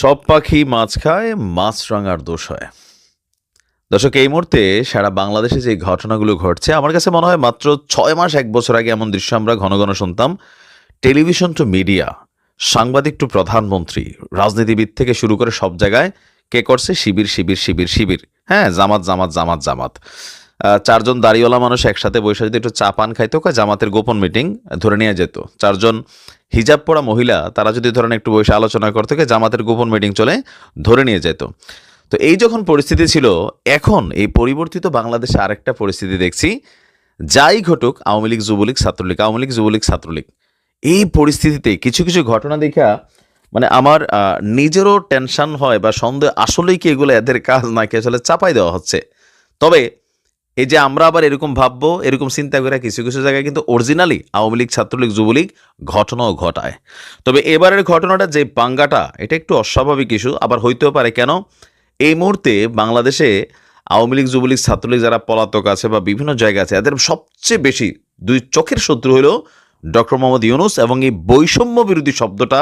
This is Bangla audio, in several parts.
সব পাখি মাছ খায়, মাছ রাঙার দোষ হয়। দর্শক, এই মুহূর্তে সারা বাংলাদেশে যে ঘটনাগুলো ঘটছে, আমার কাছে মনে হয় মাত্র ছয় মাস, এক বছর আগে এমন দৃশ্য আমরা ঘন ঘন শুনতাম। টেলিভিশন টু মিডিয়া, সাংবাদিক টু প্রধানমন্ত্রী, রাজনীতিবিদ থেকে শুরু করে সব জায়গায় কে করছে? শিবির শিবির শিবির শিবির। হ্যাঁ জামাত জামাত জামাত জামাত। চারজন দাড়িওয়ালা মানুষ একসাথে বসে যদি একটু চা পান খাইতো জামাতের গোপন মিটিং ধরে নিয়ে যেত। চারজন হিজাব পরা মহিলা, তারা যদি ধরেন একটু বসে আলোচনা করতো জামাতের গোপন মিটিং চলে ধরে নিয়ে যেত। তো এই যখন পরিস্থিতি ছিল, এখন এই পরিবর্তিত বাংলাদেশে আরেকটা পরিস্থিতি দেখছি, যাই ঘটুক, আওয়ামী লীগ, যুবলীগ, ছাত্রলীগ, আওয়ামী লীগ, যুবলীগ, ছাত্রলীগ, এই পরিস্থিতিতে কিছু কিছু ঘটনা দেখা মানে আমার নিজেরও টেনশন হয় বা সন্দেহ, আসলেই কি এগুলো এদের কাজ নাকি আসলে চাপাই দেওয়া হচ্ছে? তবে এই যে আমরা আবার এরকম ভাববো, এরকম চিন্তা করে কিছু কিছু জায়গায় কিন্তু অরিজিনালি আওয়ামী লীগ, ছাত্রলীগ, যুবলীগ ঘটনাও ঘটায়। তবে এবারের ঘটনাটা যে পাঙ্গাটা, এটা একটু অস্বাভাবিক ইস্যু আবার হইতেও পারে। কেন? এই মুহূর্তে বাংলাদেশে আওয়ামী লীগ, যুবলীগ, ছাত্রলীগ যারা পলাতক আছে বা বিভিন্ন জায়গা আছে, এদের সবচেয়ে বেশি দুই চোখের শত্রু হলো ডক্টর মোহাম্মদ ইউনুস এবং এই বৈষম্য বিরোধী শব্দটা,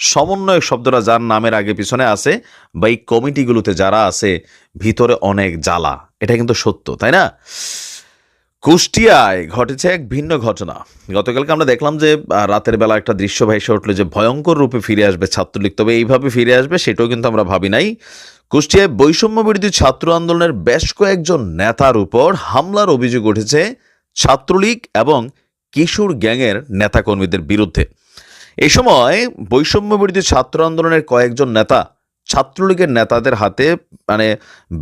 সমন্বয়ক শব্দটা যার নামের আগে পিছনে আছে বা এই কমিটিগুলোতে যারা আছে, ভিতরে অনেক জ্বালা। এটা কিন্তু সত্য, তাই না? কুষ্টিয়ায় ঘটেছে এক ভিন্ন ঘটনা। গতকালকে আমরা দেখলাম যে রাতের বেলা একটা দৃশ্য ভেসে উঠল যে, ভয়ঙ্কর রূপে ফিরে আসবে ছাত্রলীগ। তবে এইভাবে ফিরে আসবে সেটাও কিন্তু আমরা ভাবি নাই। কুষ্টিয়ায় বৈষম্য বিরোধী ছাত্র আন্দোলনের বেশ কয়েকজন নেতার উপর হামলার অভিযোগ উঠেছে ছাত্রলীগ এবং কিশোর গ্যাংয়ের নেতাকর্মীদের বিরুদ্ধে। এই সময় বৈষম্য বিরোধী ছাত্র আন্দোলনের কয়েকজন নেতা ছাত্রলীগের নেতাদের হাতে মানে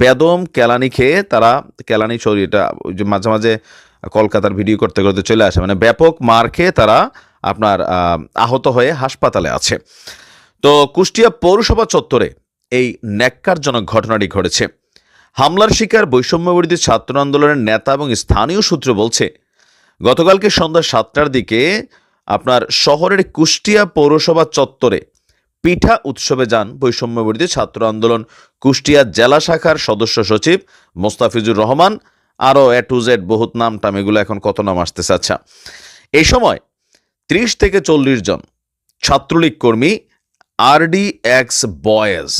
বেদম কেলানি খেয়ে তারা, কেলানি যে মাঝে মাঝে কলকাতার ভিডিও করতে করতে চলে আসে মানে ব্যাপক মার খেয়ে তারা আপনার আহত হয়ে হাসপাতালে আছে। তো কুষ্টিয়া পৌরসভা চত্বরে এই ন্যাক্কারজনক ঘটনাটি ঘটেছে। হামলার শিকার বৈষম্য বিরোধী ছাত্র আন্দোলনের নেতা এবং স্থানীয় সূত্র বলছে, গতকালকে সন্ধ্যা সাতটার দিকে আপনার শহরের কুষ্টিয়া পৌরসভা চত্বরে পিঠা উৎসবে যান বৈষম্য বিরোধী ছাত্র আন্দোলন। কুষ্টিয়া জেলা শাখার সদস্য সচিব মোস্তাফিজুর রহমান, আরও এ টু জেড বহুত নাম টাম, এগুলো এখন কত নাম আসতেছে? আচ্ছা এই সময় ত্রিশ থেকে চল্লিশ জন ছাত্রলীগ কর্মী আরডি এক্স বয়েজ,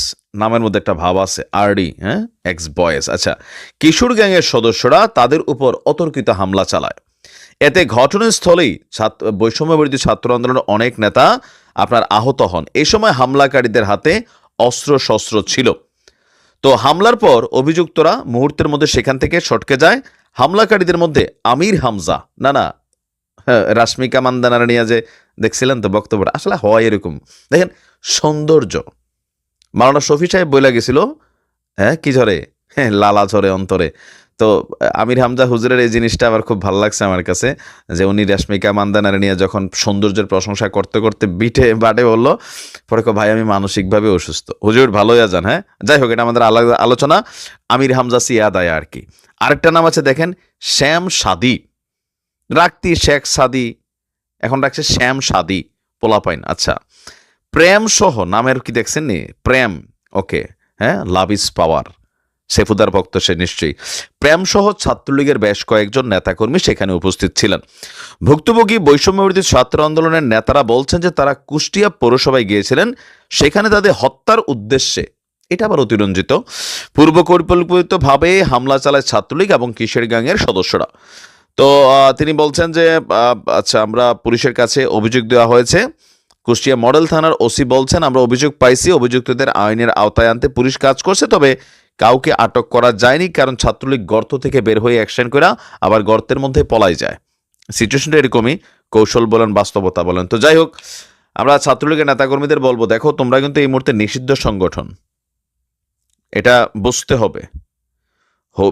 নামের মধ্যে একটা ভাব আছে, আরডি হ্যাঁ? X boys. আচ্ছা কিশোর গ্যাংয়ের সদস্যরা তাদের উপর অতর্কিত হামলা চালায়। এতে ঘটনাস্থলেই ছাত্র বৈষম্য বিরোধী ছাত্র আন্দোলনের অনেক নেতা আপনার আহত হন। এই সময় হামলাকারীদের হাতে অস্ত্র শস্ত্র ছিল। তো হামলার পর অভিযুক্তরা মুহূর্তের মধ্যে সেখান থেকে সটকে যায়। হামলাকারীদের মধ্যে আমির হামজা না না হ্যাঁ, রাশ্মিকা মান্দানারা নিয়ে যে দেখছিলেন তো বক্তব্যটা আসলে হয় এরকম। দেখেন সৌন্দর্য। মাওলানা শফি সাহেব বইলা গেছিল হ্যাঁ কি ঝরে? হ্যাঁ লালা ঝরে অন্তরে। তো আমির হামজা হুজুরের এই জিনিসটা আমার খুব ভালো লাগছে আমার কাছে, যে উনি রেশমিকা মান্দানারে নিয়ে যখন সৌন্দর্যের প্রশংসা করতে করতে বিটে বাটে বলল, পরে ভাই, আমি মানসিকভাবে অসুস্থ। হুজুর, ভালোই আজান হ্যাঁ? যাই হোক, এটা আমাদের আলাদা আলোচনা। আমির হামজা সিয়াদায় আর কি। আরেকটা নাম আছে, দেখেন, শ্যাম সাদি। রাখতি শেখ সাদি। এখন রাখছে শ্যাম সাদি, পোলাপাইন আচ্ছা। প্রেম সহ নামের কি দেখছেন নি প্রেম, ওকে হ্যাঁ লাভ ইজ পাওয়ার। সেফুদার ভক্ত সে নিশ্চয়ই। প্রেম সহ ছাত্রলীগের বেশ কয়েকজন নেতাকর্মী সেখানে উপস্থিত ছিলেন। ভুক্তভোগী বৈষম্যবিরোধী ছাত্র আন্দোলনের নেতারা বলছেন যে তারা কুষ্টিয়া পৌরসভায় গিয়েছিলেন, সেখানে তাদের হত্যার উদ্দেশ্যে। এটা আবার অতিরঞ্জিত। পূর্ব পরিকল্পিতভাবে হামলা চালায় ছাত্রলীগ এবং কিশোর গ্যাংয়ের সদস্যরা। তো তিনি বলছেন যে আচ্ছা আমরা পুলিশের কাছে অভিযোগ দেওয়া হয়েছে। কুষ্টিয়া মডেল থানার ওসি বলছেন, আমরা অভিযোগ পাইছি, অভিযুক্তদের আইনের আওতায় আনতে পুলিশ কাজ করছে, তবে কাউকে আটক করা যায়নি, কারণ ছাত্রলীগ গর্ত থেকে বের হয়ে অ্যাকশন করে আবার গর্তের মধ্যে পলাই যায়। সিচুয়েশনটা এরকমই। কৌশল বলেন, বাস্তবতা বলেন। তো যাই হোক, আমরা ছাত্রলীগের নেতাকর্মীদের বলব, দেখো, তোমরা কিন্তু এই মুহূর্তে নিষিদ্ধ সংগঠন। এটা বুঝতে হবে।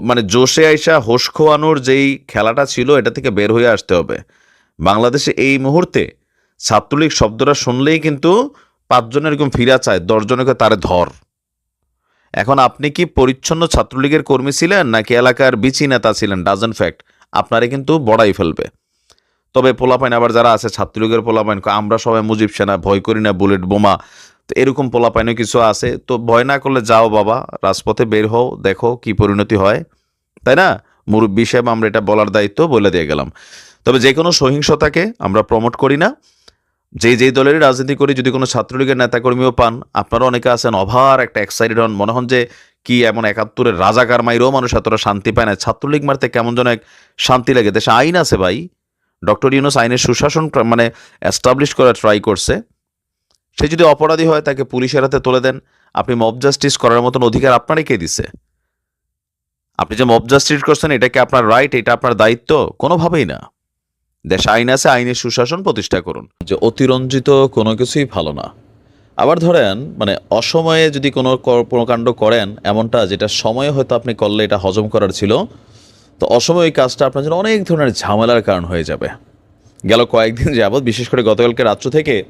মানে জোশে আইসা হোশ খোয়ানোর যেই খেলাটা ছিল, এটা থেকে বের হয়ে আসতে হবে। বাংলাদেশে এই মুহূর্তে ছাত্রলীগ শব্দটা শুনলেই কিন্তু পাঁচজন এরকম ফিরা চায়, দশজনকে তারে ধর। এখন আপনি কি পরিচ্ছন্ন ছাত্রলীগের কর্মী ছিলেন, নাকি এলাকার বিচি নেতা ছিলেন? ডাজন ফ্যাক্ট আপনারে কিন্তু বড়াই ফেলবে। তবে পোলাপাইন আবার যারা আছে, ছাত্রলীগের পোলাপাইন, আমরা সবাই মুজিব সেনা, ভয় করি না, বুলেট বোমা, তো এরকম পোলাপাইনও কিছু আছে। তো ভয় না করলে যাও বাবা, রাজপথে বের হও, দেখো কি পরিণতি হয়। তাই না? মুরব্বী সাহেব, আমরা এটা বলার দায়িত্ব বলে দিয়ে গেলাম। তবে যে কোনো সহিংসতাকে আমরা প্রমোট করি না। যে যেই দলেরই রাজনীতি করে, যদি কোনো ছাত্রলীগের নেতাকর্মীও পান, আপনারা অনেকে আছেন অভার, একটা এক্সাইটেড হন, মনে হন যে কি এমন একাত্তরের রাজাকার মাইরেও মানুষ এতটা শান্তি পায় না। ছাত্রলীগ মারতে কেমন যেন এক শান্তি লাগে। দেশে আইন আছে ভাই। ডক্টর ইউনুস আইনের সুশাসন মানে অ্যাস্টাবলিশ করার ট্রাই করছে। সে যদি অপরাধী হয়, তাকে পুলিশের হাতে তুলে দেন। আপনি মব জাস্টিস করার মতন অধিকার আপনারই কে দিছে? আপনি যে মব জাস্টিস করছেন, এটা কি আপনার রাইট এটা আপনার দায়িত্ব? কোনোভাবেই না। দেশে আইন আছে, আইনের সুশাসন প্রতিষ্ঠা করুন। যে অতিরঞ্জিত কোনো কিছুই ভালো না। আবার ধরেন মানে অসময়ে যদি কোনো কর- কোনো করেন, এমনটা যেটা সময়ে হয়তো আপনি করলে এটা হজম করার ছিল, তো অসময়ে ওই কাজটা আপনার জন্য অনেক ধরনের ঝামেলার কারণ হয়ে যাবে। গেল কয়েকদিন যাবৎ, বিশেষ করে গতকালকে রাত্র থেকে,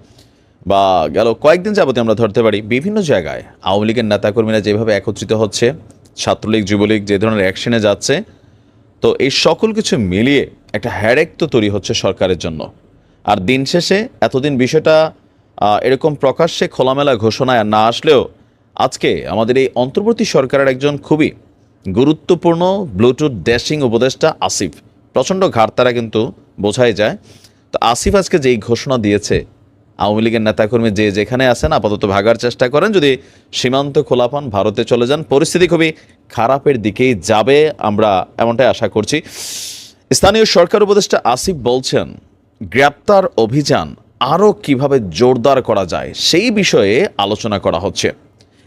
বা গেল কয়েকদিন যাবতে আমরা ধরতে পারি, বিভিন্ন জায়গায় আওয়ামী লীগের নেতাকর্মীরা যেভাবে একত্রিত হচ্ছে, ছাত্রলীগ, যুবলীগ, যে ধরনের অ্যাকশনে যাচ্ছে, তো এই সকল কিছু মিলিয়ে একটা হ্যারেক তো তৈরি হচ্ছে সরকারের জন্য। আর দিন শেষে এতদিন বিষয়টা এরকম প্রকাশ্যে খোলামেলা ঘোষণায় না আসলেও আজকে আমাদের এই অন্তর্বর্তী সরকারের একজন খুবই গুরুত্বপূর্ণ ব্লুটুথ ড্যাশিং উপদেষ্টা আসিফ। প্রচণ্ড ঘাটতারা কিন্তু বোঝাই যায়। তো আসিফ আজকে যেই ঘোষণা দিয়েছে, আওয়ামী লীগের নেতাকর্মী যে যেখানে আছেন, আপাতত ভাগার চেষ্টা করেন। যদি সীমান্ত খোলা পান ভারতে চলে যান, পরিস্থিতি খুবই খারাপের দিকেই যাবে, আমরা এমনটাই আশা করছি। স্থানীয় সরকার উপদেষ্টা আসিফ বলছেন, গ্রেপ্তার অভিযান আরও কীভাবে জোরদার করা যায় সেই বিষয়ে আলোচনা করা হচ্ছে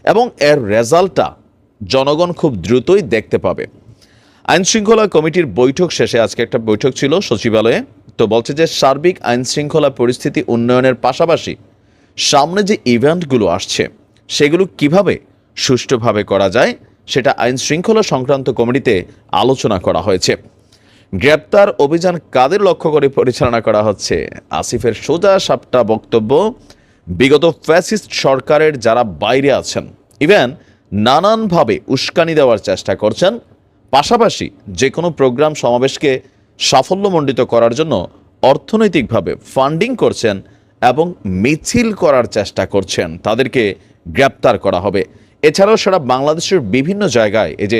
এবং এর রেজাল্টটা জনগণ খুব দ্রুতই দেখতে পাবে। আইন শৃঙ্খলা কমিটির বৈঠক শেষে আজকে একটা বৈঠক ছিল সচিবালয়ে। তো বলছে যে সার্বিক আইন শৃঙ্খলা পরিস্থিতি উন্নয়নের পাশাপাশি সামনে যে ইভেন্টগুলো আসছে, সেগুলো কীভাবে সুষ্ঠুভাবে করা যায়, সেটা আইন শৃঙ্খলা সংক্রান্ত কমিটিতে আলোচনা করা হয়েছে। গ্রেপ্তার অভিযান কাদের লক্ষ্য করে পরিচালনা করা হচ্ছে? আসিফের সোজা সাপটা বক্তব্য, বিগত ফ্যাসিস্ট সরকারের যারা বাইরে আছেন, ইভেন নানানভাবে উস্কানি দেওয়ার চেষ্টা করছেন, পাশাপাশি যে কোনো প্রোগ্রাম সমাবেশকে সাফল্যমণ্ডিত করার জন্য অর্থনৈতিকভাবে ফান্ডিং করছেন এবং মিছিল করার চেষ্টা করছেন, তাদেরকে গ্রেপ্তার করা হবে। এছাড়াও সারা বাংলাদেশের বিভিন্ন জায়গায় এই যে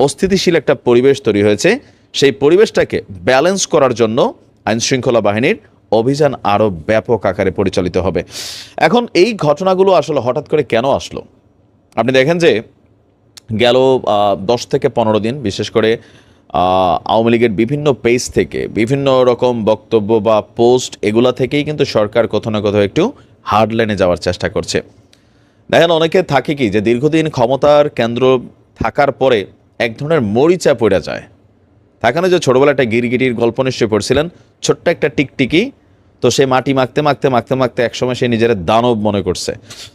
অস্থিতিশীল একটা পরিবেশ তৈরি হয়েছে সেই পরিবেশটাকে ব্যালেন্স করার জন্য আইনশৃঙ্খলা বাহিনীর অভিযান আরও ব্যাপক আকারে পরিচালিত হবে। এখন এই ঘটনাগুলো আসলে হঠাৎ করে কেন আসলো? আপনি দেখেন যে গেল দশ থেকে পনেরো দিন, বিশেষ করে আওয়ামী লীগের বিভিন্ন পেজ থেকে, বিভিন্ন রকম বক্তব্য বা পোস্ট এগুলা থেকেই কিন্তু সরকার কোথাও না কোথাও একটু হার্ড লাইনে যাওয়ার চেষ্টা করছে। দেখেন অনেকে থাকে কি যে দীর্ঘদিন ক্ষমতার কেন্দ্র থাকার পরে এক ধরনের মরিচা পড়ে যায়। থাকে না যে ছোটবেলা একটা গিরগিটির গল্প নিশ্চয়ই পড়ছিলেন, ছোট্ট একটা টিকটিকি, তো সে মাটি মাখতে মাখতে মাখতে মাখতে একসময় সে নিজের দানব মনে করছে।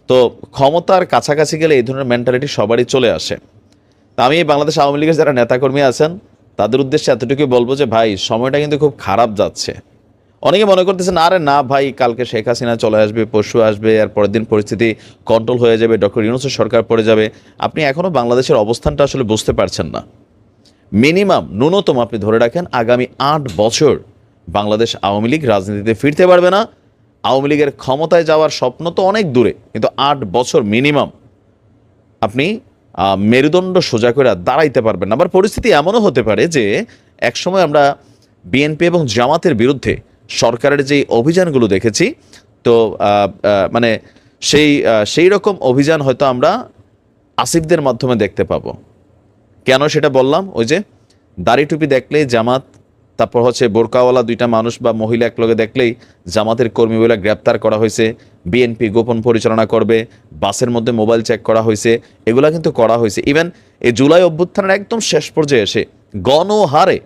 তো ক্ষমতার কাছাকাছি গেলে এই ধরনের মেন্টালিটি সবারই চলে আসে। তা আমি বাংলাদেশ আওয়ামী লীগের যারা নেতাকর্মী আছেন, তাদের উদ্দেশ্যে এতটুকুই বলব যে, ভাই, সময়টা কিন্তু খুব খারাপ যাচ্ছে। অনেকে মনে করতেছেন, আরে না, ভাই, কালকে শেখ হাসিনা চলে আসবে, পরশু আসবে, আর পরের দিন পরিস্থিতি কন্ট্রোল হয়ে যাবে, ডক্টর ইউনুসের সরকার পড়ে যাবে। আপনি এখনও বাংলাদেশের অবস্থানটা আসলে বুঝতে পারছেন না। মিনিমাম ন্যূনতম আপনি ধরে রাখেন আগামী আট বছর বাংলাদেশ আওয়ামী লীগ রাজনীতিতে ফিরতে পারবে না। আওয়ামী লীগের ক্ষমতায় যাওয়ার স্বপ্ন তো অনেক দূরে, কিন্তু আট বছর মিনিমাম আপনি মেরুদণ্ড সোজা করে দাঁড়াইতে পারবেন আবার পরিস্থিতি এমনও হতে পারে যে একসময় আমরা বিএনপি এবং জামাতের বিরুদ্ধে সরকারের যে অভিযানগুলো দেখেছি, তো মানে সেই সেই রকম অভিযান হয়তো আমরা আসিফদের মাধ্যমে দেখতে পাবো। কেন সেটা বললাম? ওই যে দাড়ি টুপি দেখলেই জামাত, তারপর হচ্ছে বোরকাওয়ালা দুইটা মানুষ বা মহিলা একলগে দেখলেই জামাতের কর্মী বলে গ্রেপ্তার করা হয়েছে, বিএনপি গোপন পরিচালনা করবে, বাসের মধ্যে মোবাইল চেক করা হয়েছে, এগুলা কিন্তু করা হয়েছে। ইভেন এই জুলাই অভ্যুত্থানের একদম শেষ পর্যায়ে এসে গণহারে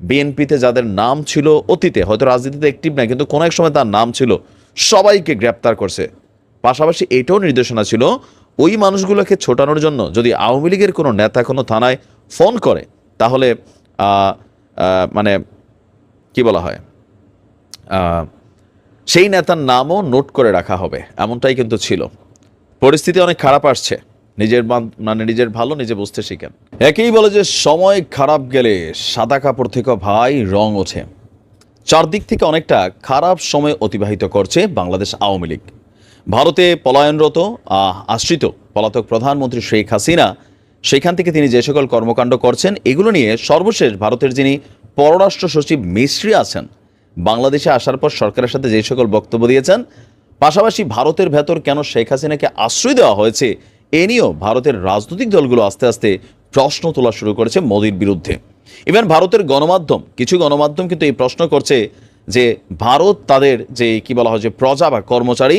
বিএনপিতে যাদের নাম ছিল অতীতে, হয়তো রাজনীতিতে অ্যাক্টিভ নাই, কিন্তু কোনো এক সময় তার নাম ছিল, সবাইকে গ্রেপ্তার করছে। পাশাপাশি এটাও নির্দেশনা ছিল ওই মানুষগুলোকে ছোটানোর জন্য যদি আওয়ামী লীগের কোনো নেতা কোনো থানায় ফোন করে, তাহলে মানে কি বলা হয় সেই নেতার নামও নোট করে রাখা হবে, এমনটাই কিন্তু ছিল। পরিস্থিতি অনেক খারাপ আসছে, নিজের মানে নিজের ভালো নিজে বুঝতে শিখেন। একেই বলে যে সময় খারাপ গেলে সাদা কাপড় থেকে ভাই রং ওঠে। চারদিক থেকে অনেকটা খারাপ সময় অতিবাহিত করছে বাংলাদেশ আওয়ামী লীগ। ভারতে পলায়নরত আশ্রিত পলাতক প্রধানমন্ত্রী শেখ হাসিনা, সেখান থেকে তিনি যে সকল কর্মকাণ্ড করছেন, এগুলো নিয়ে সর্বশেষ ভারতের যিনি পররাষ্ট্র সচিব মিস্ত্রি আছেন, বাংলাদেশে আসার পর সরকারের সাথে যে সকল বক্তব্য দিয়েছেন, পাশাপাশি ভারতের ভেতর কেন শেখ হাসিনাকে আশ্রয় দেওয়া হয়েছে, এ নিয়েও ভারতের রাজনৈতিক দলগুলো আস্তে আস্তে প্রশ্ন তোলা শুরু করেছে মোদির বিরুদ্ধে। ইভেন ভারতের গণমাধ্যম, কিছু গণমাধ্যম কিন্তু এই প্রশ্ন করছে যে, ভারত তাদের যে, কি বলা হয়, যে প্রজা বা কর্মচারী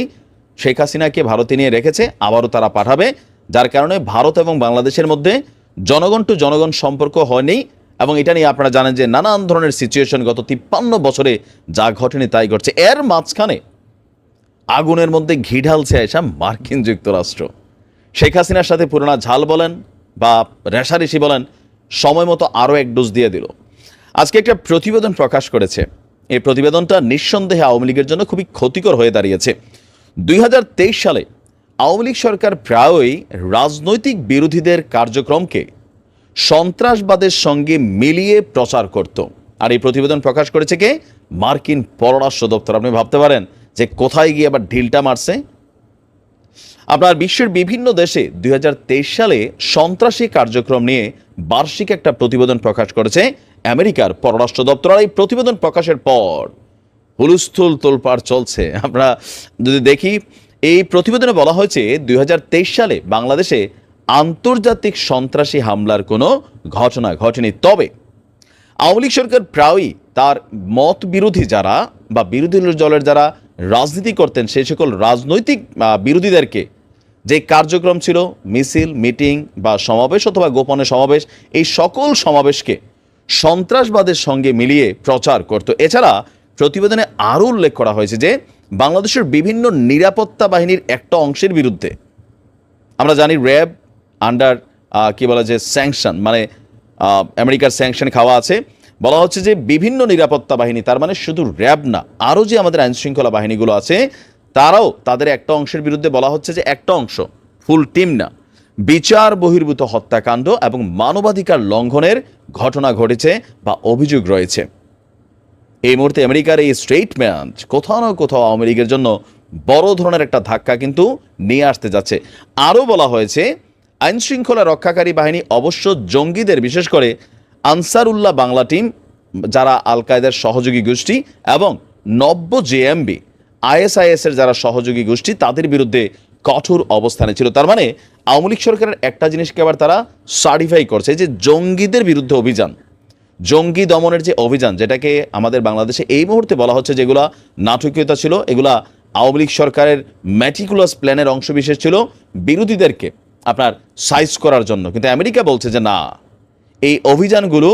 শেখ হাসিনাকে ভারতে নিয়ে রেখেছে, আবারও তারা পাঠাবে। যার কারণে ভারত এবং বাংলাদেশের মধ্যে জনগণ টু জনগণ সম্পর্ক হয়নি এবং এটা নিয়ে আপনারা জানেন যে নানান ধরনের সিচুয়েশন গত তিপ্পান্ন বছরে যা ঘটেনি তাই ঘটছে। এর মাঝখানে আগুনের মধ্যে ঘি ঢালছে এসা মার্কিন যুক্তরাষ্ট্র। শেখ হাসিনার সাথে পুরোনা ঝাল বলেন বা রেশারেশি বলেন, সময় মতো আরও এক ডোজ দিয়ে দিল। আজকে একটা প্রতিবেদন প্রকাশ করেছে। এই প্রতিবেদনটা নিঃসন্দেহে আওয়ামী লীগের জন্য খুবই ক্ষতিকর হয়ে দাঁড়িয়েছে। দুই হাজার তেইশ সালে আওয়ামী লীগ সরকার প্রায়ই রাজনৈতিক বিরোধীদের কার্যক্রমকে সন্ত্রাসবাদের সঙ্গে মিলিয়ে প্রচার করত। আর এই প্রতিবেদন প্রকাশ করেছে কে? মার্কিন পররাষ্ট্র দপ্তর। আপনি ভাবতে পারেন যে কোথায় গিয়ে আবার ঢিলটা মারছে? আপনার বিশ্বের বিভিন্ন দেশে দুই হাজার তেইশ সালে সন্ত্রাসী কার্যক্রম নিয়ে বার্ষিক একটা প্রতিবেদন প্রকাশ করেছে আমেরিকার পররাষ্ট্র দপ্তর। আর এই প্রতিবেদন প্রকাশের পর হুলুস্থুল তোলপাড় চলছে। আমরা যদি দেখি, এই প্রতিবেদনে বলা হয়েছে, দুই হাজার তেইশ সালে বাংলাদেশে আন্তর্জাতিক সন্ত্রাসী হামলার কোনো ঘটনা ঘটেনি। তবে আওয়ামী লীগ সরকার প্রায়ই তার মত বিরোধী যারা বা বিরোধী দলের যারা রাজনীতি করতেন, সেই সকল রাজনৈতিক বিরোধীদেরকে যে কার্যক্রম ছিল, মিছিল, মিটিং বা সমাবেশ অথবা গোপনে সমাবেশ, এই সকল সমাবেশকে সন্ত্রাসবাদের সঙ্গে মিলিয়ে প্রচার করত। এছাড়া প্রতিবেদনে আরও উল্লেখ করা হয়েছে যে বাংলাদেশের বিভিন্ন নিরাপত্তা বাহিনীর একটা অংশের বিরুদ্ধে। আমরা জানি র্যাব আন্ডার কি বলা যে স্যাংশন মানে আমেরিকার স্যাংশন খাওয়া আছে। বলা হচ্ছে যে বিভিন্ন নিরাপত্তা বাহিনী, তার মানে শুধু র্যাব না, আরও যে আমাদের আইন শৃঙ্খলা বাহিনীগুলো আছে, তারাও তাদের একটা অংশের বিরুদ্ধে বলা হচ্ছে যে একটা অংশ, ফুল টিম না। বিচার বহির্ভূত হত্যাকাণ্ড এবং মানবাধিকার লঙ্ঘনের ঘটনা ঘটেছে বা অভিযোগ রয়েছে। এই মুহূর্তে আমেরিকার এই স্টেটমেন্ট কোথাও না কোথাও আওয়ামী লীগের জন্য বড় ধরনের একটা ধাক্কা কিন্তু নিয়ে আসতে যাচ্ছে। আরও বলা হয়েছে আইন শৃঙ্খলা রক্ষাকারী বাহিনী অবশ্য জঙ্গিদের, বিশেষ করে আনসারুল্লাহ বাংলা টিম, যারা আল কায়দার সহযোগী গোষ্ঠী এবং নব্য জেএমবি আইএসআইএস এর যারা সহযোগী গোষ্ঠী, তাদের বিরুদ্ধে কঠোর অবস্থানে ছিল। তার মানে আওয়ামী লীগ সরকারের একটা জিনিসকে আবার তারা সার্টিফাই করছে যে জঙ্গিদের বিরুদ্ধে অভিযান। জঙ্গি দমনের যে অভিযান, যেটাকে আমাদের বাংলাদেশে এই মুহূর্তে বলা হচ্ছে যেগুলা নাটকীয়তা ছিল, এগুলা আওয়ামী লীগ সরকারের ম্যাটিকুলাস প্ল্যানের অংশবিশেষ ছিল, বিরোধীদেরকে আপনার সাইজ করার জন্য। কিন্তু আমেরিকা বলছে যে না, এই অভিযানগুলো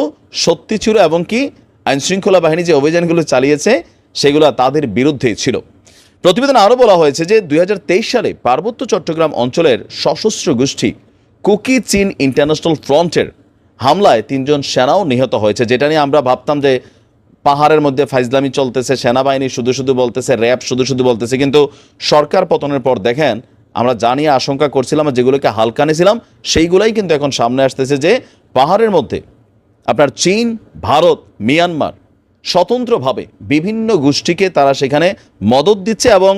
সত্যি ছিল এবং কি আইনশৃঙ্খলা বাহিনী যে অভিযানগুলো চালিয়েছে, সেগুলো তাদের বিরুদ্ধেই ছিল। প্রতিবেদনে আরও বলা হয়েছে যে দুই হাজার তেইশ সালে পার্বত্য চট্টগ্রাম অঞ্চলের সশস্ত্র গোষ্ঠী কুকি চীন ইন্টারন্যাশনাল ফ্রন্টের হামলায় তিনজন সেনাও নিহত হয়েছে। যেটা নিয়ে আমরা ভাবতাম যে পাহাড়ের মধ্যে ফাইজলামি চলতেছে, সেনাবাহিনী শুধু শুধু বলতেছে, র্যাব শুধু শুধু বলতেছে, কিন্তু সরকার পতনের পর দেখেন, আমরা জানিয়ে আশঙ্কা করছিলাম যেগুলোকে হালকা নিয়েছিলাম, সেইগুলাই কিন্তু এখন সামনে আসতেছে যে পাহাড়ের মধ্যে আপনার চীন, ভারত, মিয়ানমার স্বতন্ত্রভাবে বিভিন্ন গোষ্ঠীকে তারা সেখানে মদত দিচ্ছে এবং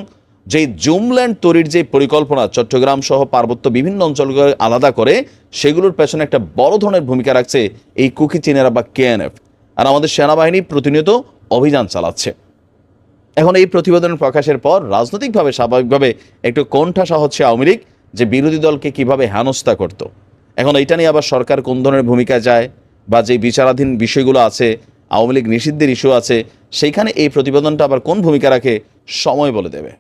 যেই জুমল্যান্ড তৈরির যে পরিকল্পনা চট্টগ্রাম সহ পার্বত্য বিভিন্ন অঞ্চলগুলো আলাদা করে, সেগুলোর পেছনে একটা বড় ধরনের ভূমিকা রাখছে এই কুকি চীনেরা বা কেএনএফ। আর আমাদের সেনাবাহিনী প্রতিনিয়ত অভিযান চালাচ্ছে। এখন এই প্রতিবেদন প্রকাশের পর রাজনৈতিকভাবে, স্বাভাবিকভাবে একটু কোণঠাসা হচ্ছে আওয়ামী লীগ, যে বিরোধী দলকে কীভাবে হেনস্থা করত। এখন এইটা নিয়ে আবার সরকার কোন ধরনের ভূমিকা যায় বা যে বিচারাধীন বিষয়গুলো আছে, আওয়ামী লীগ নিষিদ্ধের ইস্যু আছে, সেইখানে এই প্রতিবেদনটা আবার কোন ভূমিকা রাখে, সময় বলে দেবে।